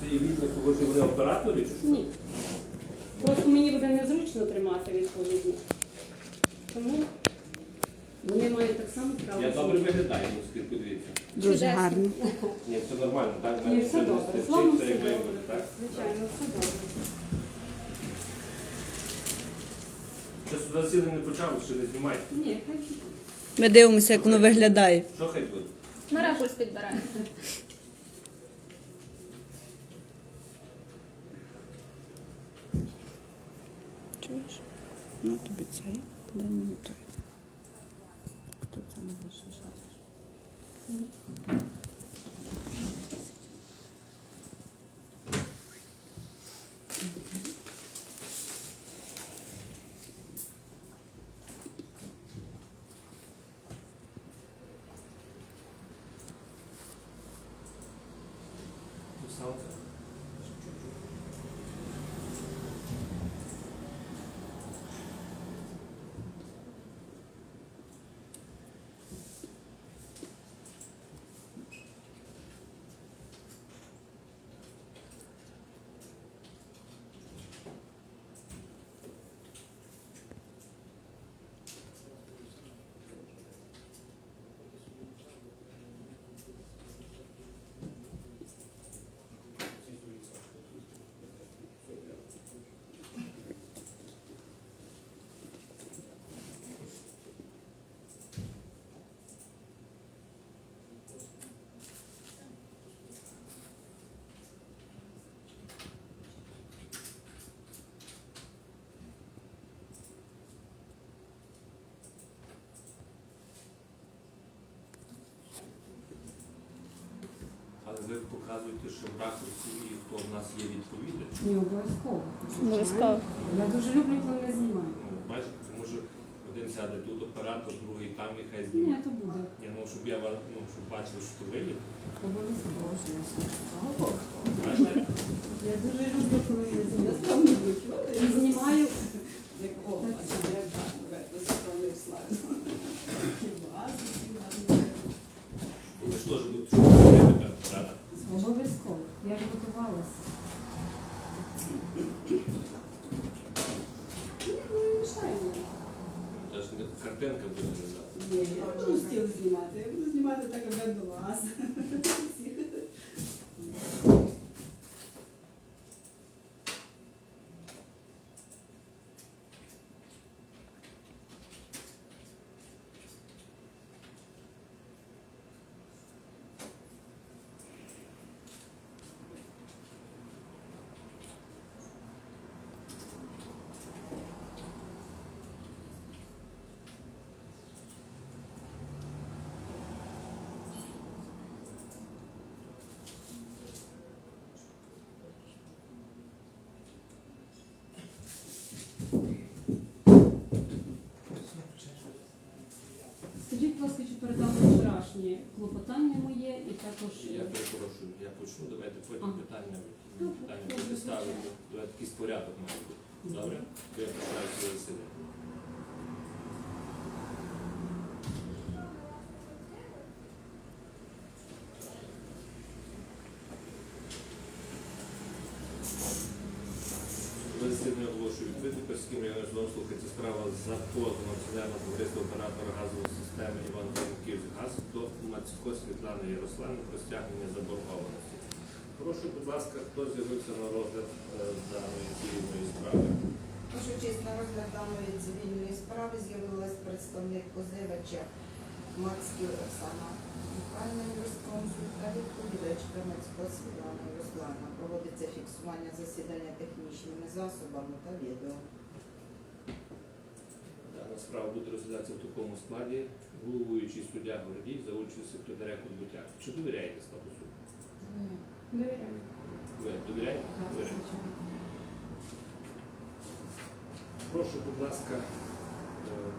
Це є відео, того, що вони оператори, чи що? Ні. Просто мені буде незручно тримати відповідно. Тому вони мають так само право. Я добре виглядаю, ну скільки дивіться. Дуже Чудесно. гарно. Ні, все нормально, так? Ні, все добре. З вами все добре. так? Звичайно, все добре. Ще сюди засідання не почали, ще не знімайте. Ні, хай буде. Ми дивимося, як воно виглядає. Що хай буде? Ми ракурс підбираємо. Ну тобі цей Дай мені той. Тут це не більше шариш. Писалка. Але ви показуєте, що в ракурсі і хто в нас є відповідач. Ні, обов'язково. Обов'язково. Я дуже люблю, коли не знімаю. Ну, бачите, тому що один сяде тут оператор, другий там і хай Ні, то буде. Ні, ну щоб я ну, щоб бачив, що ви є. Обов'язково. Бачите? Я дуже люблю, коли не знімаю. І знімаю. Ви ж теж будете робити, правда? Обов'язково. Я ж готувалася. Ну, не мішає мені. Це ж не картинка буде лежати. Ні, я буду стіл знімати. Я буду знімати так, як до вас. Передали вчорашнє клопотання моє і також. Я перепрошую, я почну, давайте потім питання, питання буде ставити. Давайте якийсь порядок має бути. Добре? Я починаю засідання. Засідання Перським районним судом слухається справа за позовом акціонерного товариства оператора газової системи Іван Київський до Мацько Світлани Ярославни про стягнення заборгованості. Прошу, будь ласка, хто з'явився на розгляд е, даної цивільної справи? Прошу честь на розгляд даної цивільної справи з'явилась представник позивача Мацьків Оксана Михайловна юрисконсульт та відповідачка Мацько Світлана Руслана. Проводиться фіксування засідання технічними засобами та відео. Дана справа буде розглядатися в такому складі, головуючий суддя Гордій за участю секретаря Кудбутяк. Чи довіряєте складу суду? Довіряю. Ви довіряєте? Прошу, будь ласка, е,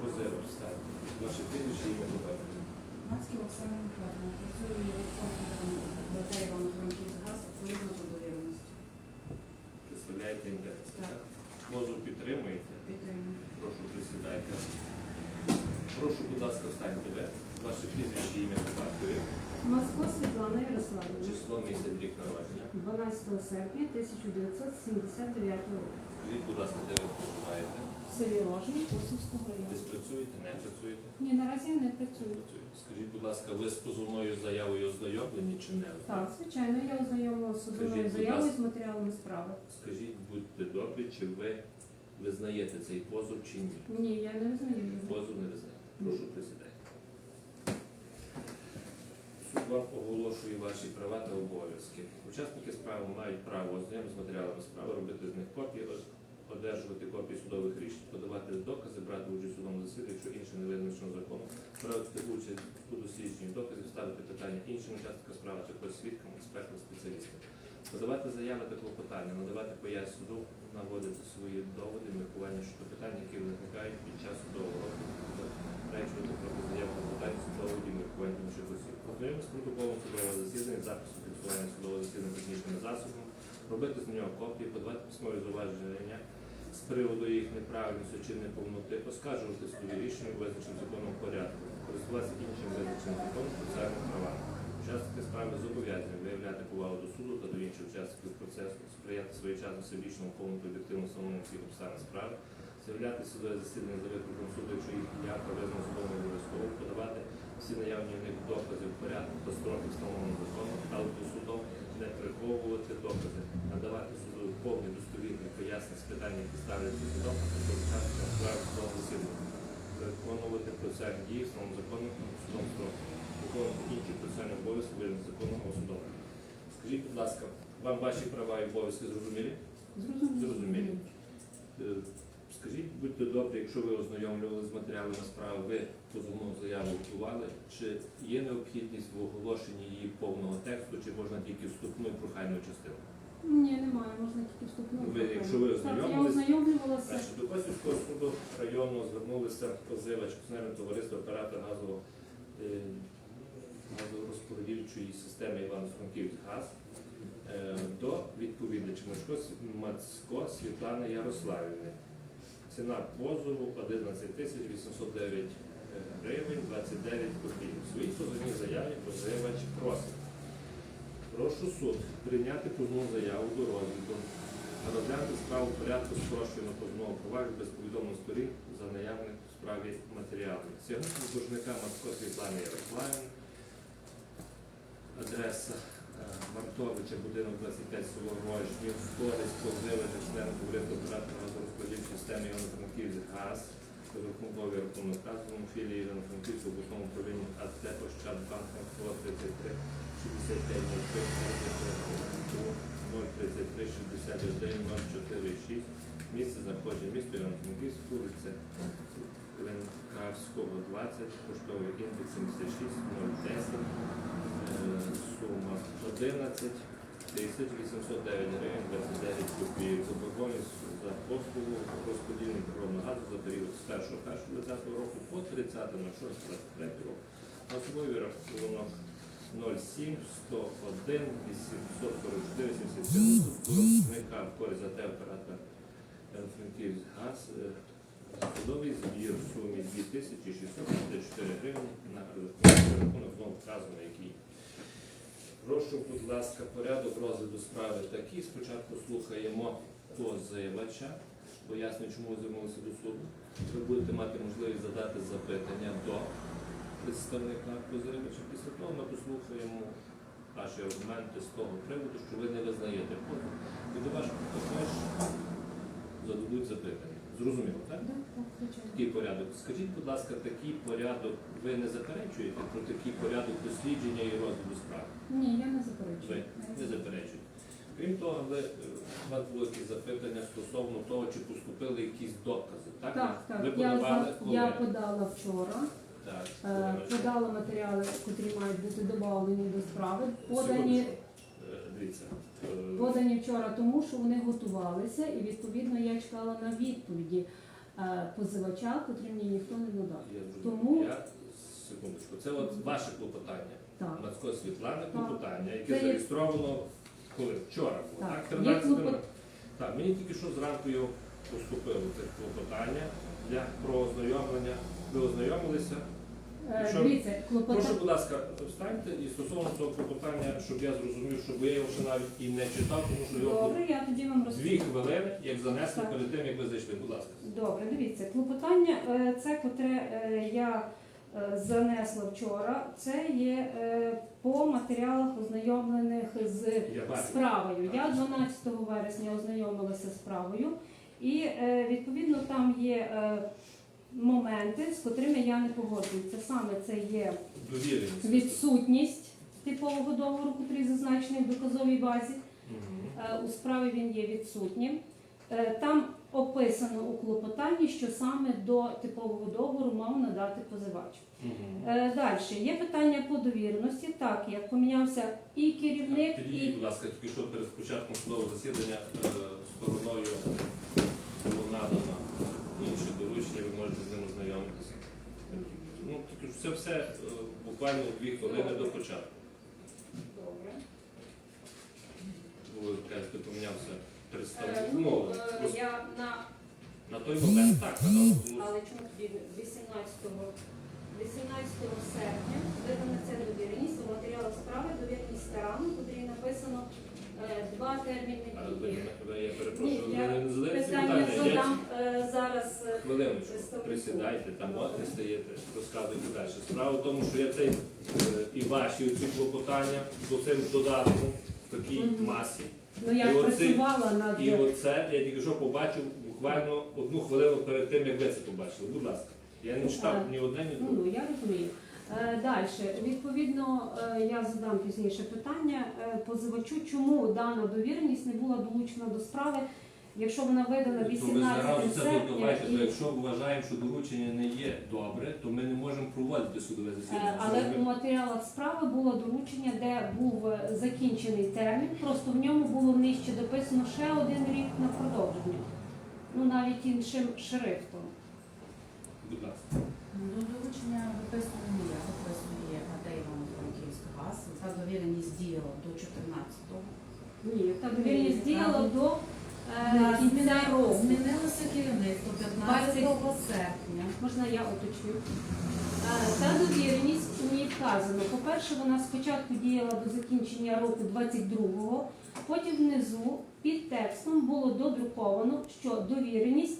позеру встати. Ваше прізвище ім'я добавити. マスクをされるから、そういうことを、ご対応の関係12 серпня 1979 року. Скажіть, будь ласка, де ви проживаєте? В селі Рожні, Косівського району. Десь працюєте, не працюєте? Ні, наразі я не працюю. Працюєте. Скажіть, будь ласка, ви з позовною заявою ознайомлені чи не? Так, звичайно, я ознайомила з судовою будь заявою ласка. з матеріалами справи. Скажіть, будьте добрі, чи ви визнаєте цей позов чи ні? Ні, я не визнаю. Позов не визнає. Прошу присідайте. Суд вам оголошує ваші права та обов'язки. Учасники справи мають право ознайом з матеріалами справи, робити з них копії, одержувати копії судових рішень, подавати докази, брати участь у судовому засіданні, якщо інше не визначено законом, брати участь у дослідженні доказів, ставити питання іншим учасникам справи, також свідкам, експертам, спеціалістам. Подавати заяви та клопотання, надавати пояснення наводити свої доводи, міркування щодо питань, які виникають під час судового розгляду, речувати проти заяви та питань судової міркування інших осіб. Протоколом судового засідання, запису фіксування судового засідання технічними засобами, робити з нього копії, подавати письмові зауваження з приводу їх неправильності чи неповноти, оскаржувати судові рішення у законом порядку, користуватися іншим визначеним законом процесуальними правами. Учасники справи зобов'язані виявляти повагу до суду та до інших учасників процесу, сприяти своєчасно всебічному повному та об'єктивному встановленню всіх обставин справи, з'являти судове засідання за викликом суду, якщо їх явка визнана судом обов'язково, подавати всі наявні в них докази в порядку та строки встановленого законом, але до судом не приховувати докази, надавати суду повні достовірні пояснення з питань, які ставляться судом, а також учасникам справи засідання, виконувати процесуальні дії встановленого законом судом строку, виконувати інші процесуальні обов'язки або судом. Скажіть, будь ласка, вам ваші права і обов'язки зрозумілі? Зрозумілі. Е, Скажіть, будьте добрі, якщо ви ознайомлювали з матеріалами справи, ви позовну заяву готували, чи є необхідність в оголошенні її повного тексту, чи можна тільки вступну і прохальну частину? Ні, немає, можна тільки вступну. Ви, якщо ви Так, я ознайомились- ознайомлювалася. Значить, до Косівського суду району звернулися позивач Кузневе товариство оператор газово е, газорозподільчої системи Івано-Франківськ-Газ е, до відповідача Мацько, Мацько Світлани Ярославівни. Ціна позову 11 тисяч 809 гривень 29 копійок. В своїй позовній заяві позивач просить. Прошу суд прийняти позовну заяву до розгляду, розглянути справу в порядку спрощеного позовного провадження без повідомлень сторін за наявних в справі матеріалів. Сягнути боржника Мацько Світлани Ярославівни, адреса е, Мартовича, будинок 25 село Рожнів, користь позивача члена товариства оператора газорозподільчої системи Івано-Франківськ ГАЗ, розрахунковий рахунок газовому філії Івано-Франківського обласному управлінні АТ Ощадбанк МФО 33 65 033 61 046 Місце знаходження місто Івано-Франківськ, вулиця Ленкавського 20, поштовий індекс 76 010, е, сума 11 тисяч 809 гривень 29 копійок. Заборгованість за послугу розподільний природного газу за період з 1.1.2020 року по 30.06.23 року. Особливий рахунок 07 101 844 77 виробника користь АТ оператора газ е, судовий збір в сумі 2654 гривні на рахунок знову вказано, який. Прошу, будь ласка, порядок розгляду справи такий. Спочатку слухаємо позивача, пояснюю, чому звернулися до суду. Ви будете мати можливість задати запитання до представника позивача. Після того ми послухаємо ваші аргументи з того приводу, що ви не визнаєте позов. І до вашого також зададуть запитання. Зрозуміло, так? Такий порядок. Скажіть, будь ласка, такий порядок, ви не заперечуєте про такий порядок дослідження і розгляду справи? Ні, я не заперечую. Ви не заперечуєте. Крім того, ви, у вас були якісь запитання стосовно того, чи поступили якісь докази. Так, Так, так. Ви Я, подавали за- коли? я подала вчора, Е, ви- подала матеріали, котрі мають бути додавлені до справи. Подані, Е, Дивіться. е, подані вчора тому, що вони готувалися, і відповідно я чекала на відповіді е, позивача, котрі мені ніхто не надав. Тому- секундочку, це от ваше клопотання. Так. Мацько Світлана клопотання, яке зареєстровано коли? Вчора було, Так. так? 13 клопот- Так, мені тільки що зранку його поступило це клопотання для про ознайомлення. Ви ознайомилися? Е? Дивіться, Прошу, будь ласка, встаньте і стосовно цього клопотання, щоб я зрозумів, щоб я його ще навіть і не читав, тому що його Добре, я тоді вам дві хвилини, як занесли Так. перед тим, як ви зайшли. Будь ласка. Добре, дивіться, клопотання, е, це котре е, я е, занесла вчора, це є е, по матеріалах ознайомлених з Я бачу. справою. Я 12 вересня ознайомилася з справою, і е, відповідно там є е, моменти, з котрими я не погоджуюся. Саме це є Довіреність. відсутність типового договору, котрий зазначений в доказовій базі. Е, У справі він є відсутнім. Е, Там описано у клопотанні, що саме до типового договору мав надати позивач. Мгм. Далі є питання по довіреності. Так, як помінявся і керівник, Підійдіть, і будь ласка, тільки що перед початком судового засідання е, стороною було надано інші доручення, ви можете з ним ознайомитися. Ну, це все е, буквально дві хвилини до початку. Добре. Ви кажете, помінявся Е, представник. Ну, Ну, е, я на на той момент так, казав. але чому тоді 18 18 серпня видана ця довіреність у матеріалах справи довіреність старану, котрі написано е, два терміни. Я перепрошую, Ні, я не задаєте Питання питання. Задам е, зараз. е, Хвилиночку, Представнику. присідайте, там от не стаєте, розказуйте далі. Справа в тому, що я цей е, і ваші ці клопотання до цим додатком в такій Мгм. масі. Ну я І працювала над І оце я тільки що побачив буквально одну хвилину перед тим, як ви це побачили. Будь ласка. Я не читав ні одне, ні Ну, друге. ну, я розумію. Е, Далі, відповідно, е, я задам пізніше питання е, позивачу, чому дана довіреність не була долучена до справи, якщо вона видана 18 зразу серпня. і- якщо вважаємо, що доручення не є добре, то ми не можемо проводити судове Е, засідання. Але у матеріалах справи було доручення, де був е, закінчений термін, просто в ньому було нижче дописано ще один рік на продовження. Ну навіть іншим шрифтом. Будь ласка. Ну, доручення я, виписує АТ Івано-Франківськ газ. Та довіреність діяла до 14-го. Ні, та довіреність діяла до е, кінця року. Змінилося керівництво 15 серпня. Можна я уточню? Е, Та довіреність у ній вказано. По-перше, вона спочатку діяла до закінчення року 22-го, потім внизу під текстом було додруковано, що довіреність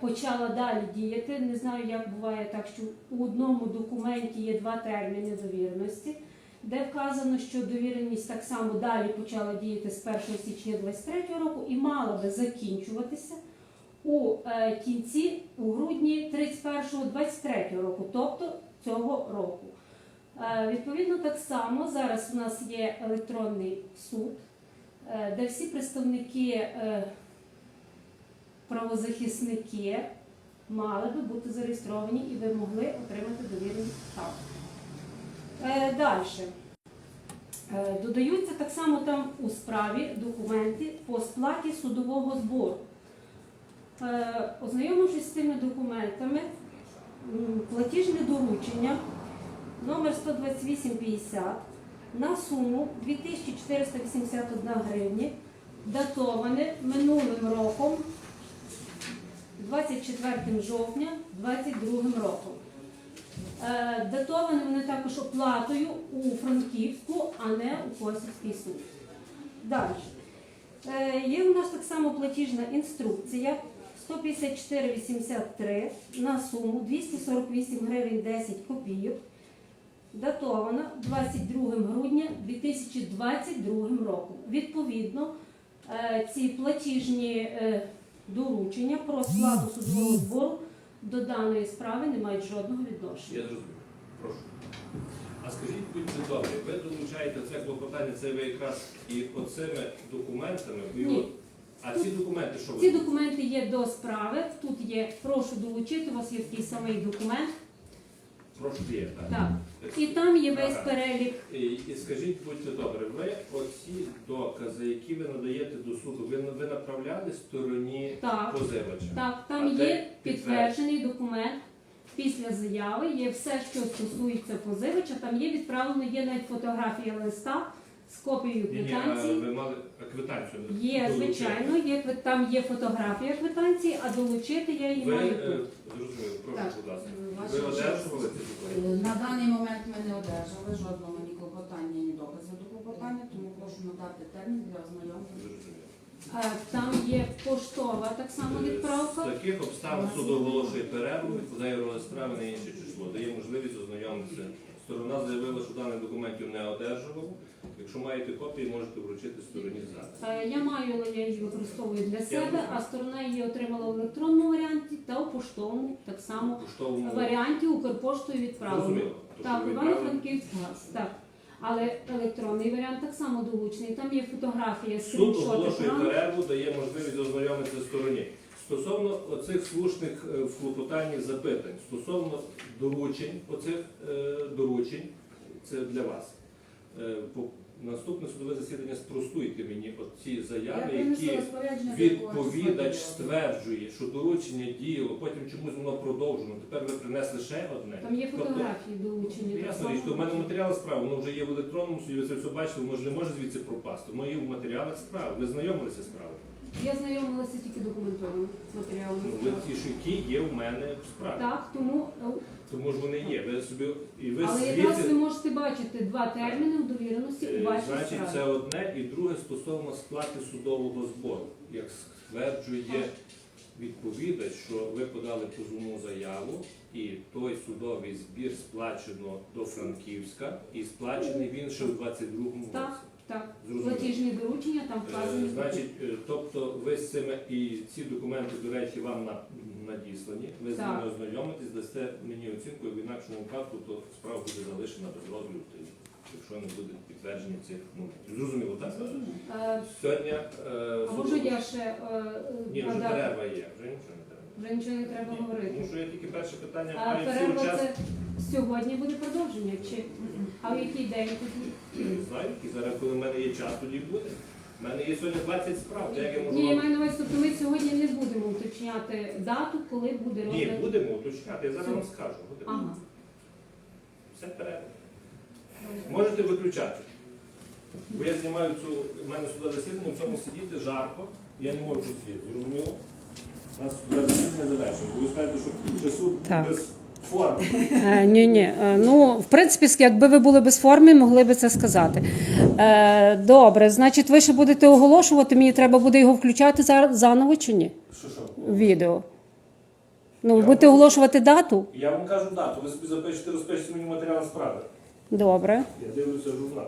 почала далі діяти. Не знаю, як буває так, що у одному документі є два терміни довіреності, де вказано, що довіреність так само далі почала діяти з 1 січня 23 року і мала би закінчуватися у е, кінці, у грудні 31-23 року, тобто цього року. Е, Відповідно, так само зараз у нас є електронний суд, е, де всі представники, е, правозахисники мали би бути зареєстровані і ви могли отримати довіреність так. Далі. Е, Додаються так само там у справі документи по сплаті судового збору. Е, Ознайомившись з цими документами, платіжне доручення номер 12850 на суму 2481 гривні, датоване минулим роком, 24 жовтня 2022 роком. Е, Датовані вони також оплатою у Франківську, а не у Косівський суд. Далі. Е, Є у нас так само платіжна інструкція 154,83 на суму 248 гривень 10 копійок, датована 22 грудня 2022 роком. Відповідно, е, ці платіжні е, доручення про складу судового збору до даної справи не мають жодного відношення. Я зрозумів. Прошу. А скажіть, будьте добрі, ви долучаєте це клопотання, це ви якраз і оцими документами, Ні. от- а ці документи, що Ці ви? документи є до справи. Тут є прошу долучити. У вас є такий самий документ. Прошу є, так. І там є весь перелік. І, і скажіть, будьте добре, ви оці докази, які ви надаєте до суду, ви, ви направляли стороні Так, позивача? так, А там де є підтверджений документ. Після заяви є все, що стосується позивача. Там є відправлено, є навіть фотографія листа з копією Ні, ні, а квитанції. ви мали квитанцію. Є, долучити. звичайно, є квит- там є фотографія квитанції, а долучити я її Ви маю е, тут. зрозуміли, прошу, Так, будь ласка. ваша Ви честь. одержували ці документи? Е, На даний момент ми не одержали жодного ні клопотання, ні доказів до клопотання, тому прошу надати термін для ознайомлення. Зрозуміло. Е, Там є поштова так само З відправка. таких обставин суд оголошує перерву, відкладає розгляд справи на інше число, дає можливість ознайомитися. Сторона заявила, що даних документів не одержував. Якщо маєте копії, можете вручити стороні зараз. Е, Я маю, але я її використовую для себе, а сторона її отримала в електронному варіанті та у поштовому так само Поштовому варіанті Укрпоштою відправлено. зрозуміло. То, Так, що ви Івано-Франківськ газ, так. Але електронний варіант так само долучений. Там є фотографія, Суд скріншот оголошує перерву, дає можливість ознайомитися стороні. Стосовно оцих слушних е, в клопотанні запитань, стосовно доручень, оцих е, доручень, це для вас. Е, Наступне судове засідання спростуйте мені оці заяви, які відповідач стверджує, що доручення діяло, потім чомусь воно продовжено. Тепер ви принесли ще одне. Там є Тобто, фотографії долучені. так Ясно, то в мене матеріали справи, воно вже є в електронному суді, ви це все бачите, воно ж не може звідси пропасти. Воно є в матеріалах справи. Ви знайомилися з справою? Я знайомилася тільки документовано з матеріалами. Ну, ви ті, є в мене в справі. Так, тому е, Тому ж вони є. Ви собі і ви але якраз ви можете бачити два терміни в довіреності Е, у вашій Значить, це одне і друге стосовно сплати судового збору. Як стверджує відповідач, що ви подали позовну заяву, і той судовий збір сплачено до Франківська, і сплачений він ще в 22-му році. Так, так. Зрозуміло. Платіжні доручення там Е. Значить, е, тобто ви з цими і ці документи, до речі, вам на- надіслані. Ви з Так. ними ознайомитесь, дасте мені оцінку, і в інакшому випадку то справа буде залишена без розгляду, якщо не буде підтвердження цих моментів. Зрозуміло, так? Е, Сьогодні е, А може я ще е, ні, вже надати? перерва є, вже нічого не треба. Вже нічого не треба Ні, говорити. Тому що я тільки перше питання А маю всі перерва час. це сьогодні буде продовження? Чи а в який день тоді? Не знаю, і зараз, коли в мене є час, тоді буде. У мене є сьогодні 20 справ, то як я можу Ні, я маю на увазі, тобто ми сьогодні не будемо уточняти дату, коли буде Ні, будемо уточняти, я зараз вам скажу. Будемо. Ага. Все перерва. Можете виключати. Бо я знімаю цю, в мене сюди засідання, в цьому сидіти жарко, я не можу сидіти, зрозуміло? У нас сюди засідання завершено. Бо ви скажете, що часу Так. без форми. Е, ні, ні. Е, Ну, в принципі, якби ви були без форми, могли би це сказати. Е, добре, значить, ви ще будете оголошувати, мені треба буде його включати за- заново чи ні? Що що? Відео. Ну, ви будете оголошувати дату? Я вам кажу дату, ви собі запишете, розпишете мені матеріал справи. Добре. Я дивлюся журнал.